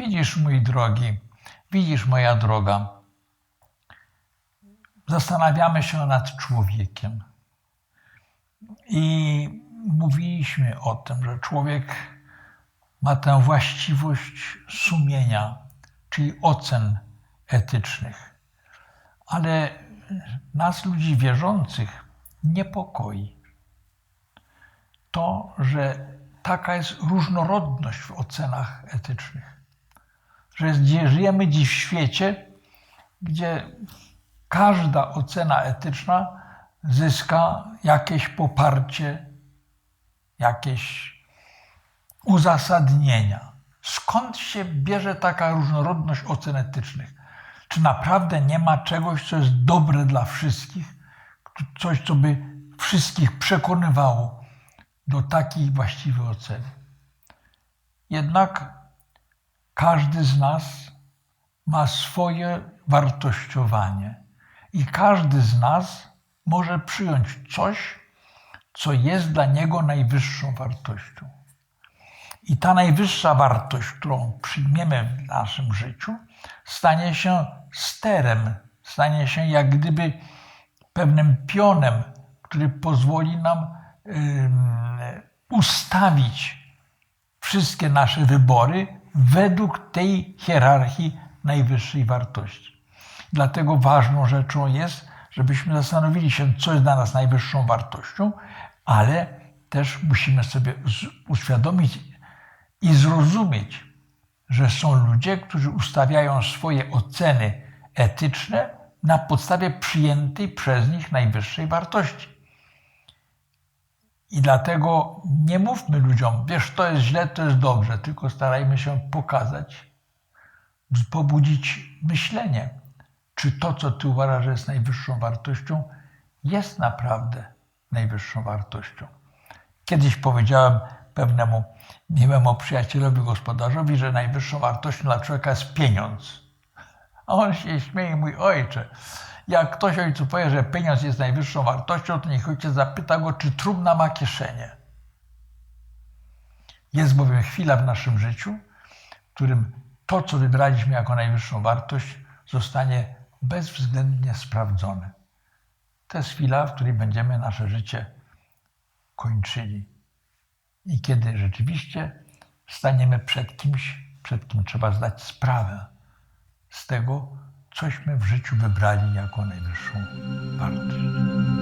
Widzisz, mój drogi, widzisz, moja droga, zastanawiamy się nad człowiekiem. I mówiliśmy o tym, że człowiek ma tę właściwość sumienia, czyli ocen etycznych. Ale nas, ludzi wierzących, niepokoi to, że taka jest różnorodność w ocenach etycznych. Że żyjemy dziś w świecie, gdzie każda ocena etyczna zyska jakieś poparcie, jakieś uzasadnienia. Skąd się bierze taka różnorodność ocen etycznych? Czy naprawdę nie ma czegoś, co jest dobre dla wszystkich? Coś, co by wszystkich przekonywało do takiej właściwej oceny? Jednak każdy z nas ma swoje wartościowanie i każdy z nas może przyjąć coś, co jest dla niego najwyższą wartością. I ta najwyższa wartość, którą przyjmiemy w naszym życiu, stanie się sterem, stanie się jak gdyby pewnym pionem, który pozwoli nam ustawić wszystkie nasze wybory według tej hierarchii najwyższej wartości. Dlatego ważną rzeczą jest, żebyśmy zastanowili się, co jest dla nas najwyższą wartością, ale też musimy sobie uświadomić i zrozumieć, że są ludzie, którzy ustawiają swoje oceny etyczne na podstawie przyjętej przez nich najwyższej wartości. I dlatego nie mówmy ludziom, wiesz, to jest źle, to jest dobrze, tylko starajmy się pokazać, pobudzić myślenie, czy to, co ty uważasz, że jest najwyższą wartością, jest naprawdę najwyższą wartością. Kiedyś powiedziałem pewnemu miłemu przyjacielowi gospodarzowi, że najwyższą wartością dla człowieka jest pieniądz. A on się śmieje, mój ojcze. Jak ktoś ojcu powie, że pieniądz jest najwyższą wartością, to niech ojciec zapyta go, czy trumna ma kieszenie. Jest bowiem chwila w naszym życiu, w którym to, co wybraliśmy jako najwyższą wartość, zostanie bezwzględnie sprawdzone. To jest chwila, w której będziemy nasze życie kończyli. I kiedy rzeczywiście staniemy przed kimś, przed kim trzeba zdać sprawę z tego, cośmy w życiu wybrali jako najwyższą wartość.